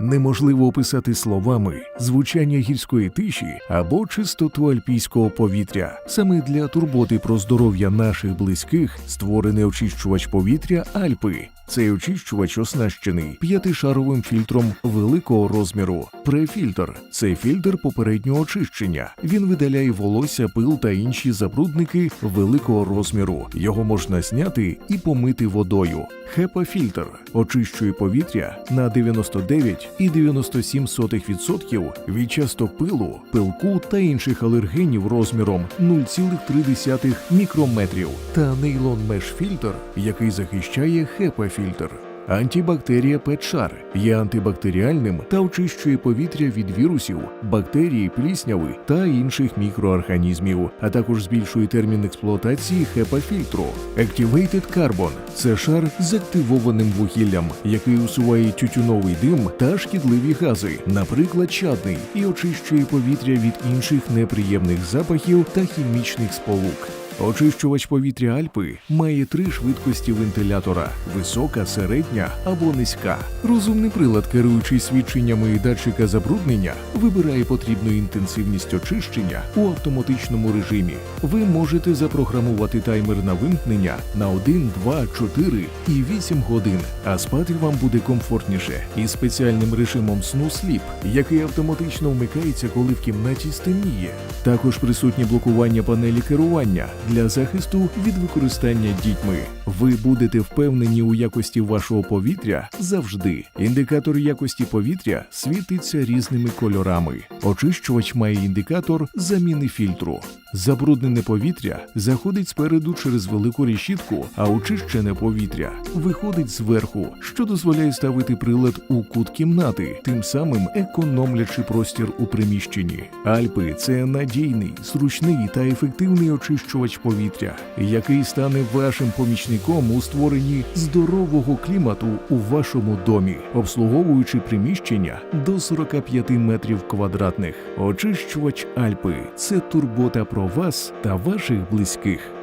Неможливо описати словами звучання гірської тиші або чистоту альпійського повітря. Саме для турботи про здоров'я наших близьких створений очищувач повітря Альпи. Цей очищувач оснащений п'ятишаровим фільтром великого розміру. Префільтр це фільтр попереднього очищення. Він видаляє волосся, пил та інші забрудники великого розміру. Його можна зняти і помити водою. Хепа-фільтр очищує повітря на 99,97% від часток пилу, пилку та інших алергенів розміром 0,3 мікрометрів та нейлон меш фільтр, який захищає хепа-фільтр. Антибактерія Петшар є антибактеріальним та очищує повітря від вірусів, бактерій, плісняви та інших мікроорганізмів, а також збільшує термін експлуатації хепа-фільтру. Activated Carbon – це шар з активованим вугіллям, який усуває тютюновий дим та шкідливі гази, наприклад, чадний, і очищує повітря від інших неприємних запахів та хімічних сполук. Очищувач повітря Альпи має три швидкості вентилятора: висока, середня або низька. Розумний прилад, керуючий свідченнями датчика забруднення, вибирає потрібну інтенсивність очищення у автоматичному режимі. Ви можете запрограмувати таймер на вимкнення на 1, 2, 4 і 8 годин, а спати вам буде комфортніше із спеціальним режимом сну Sleep, який автоматично вмикається, коли в кімнаті стемніє. Також присутнє блокування панелі керування для захисту від використання дітьми. Ви будете впевнені у якості вашого повітря завжди. Індикатор якості повітря світиться різними кольорами. Очищувач має індикатор заміни фільтру. Забруднене повітря заходить спереду через велику решітку, а очищене повітря виходить зверху, що дозволяє ставити прилад у кут кімнати, тим самим економлячи простір у приміщенні. Альпи це надійний, зручний та ефективний очищувач повітря, який стане вашим помічником у створенні здорового клімату у вашому домі, обслуговуючи приміщення до 45 метрів квадратних. Очищувач Альпи це турбота про вас та ваших близьких.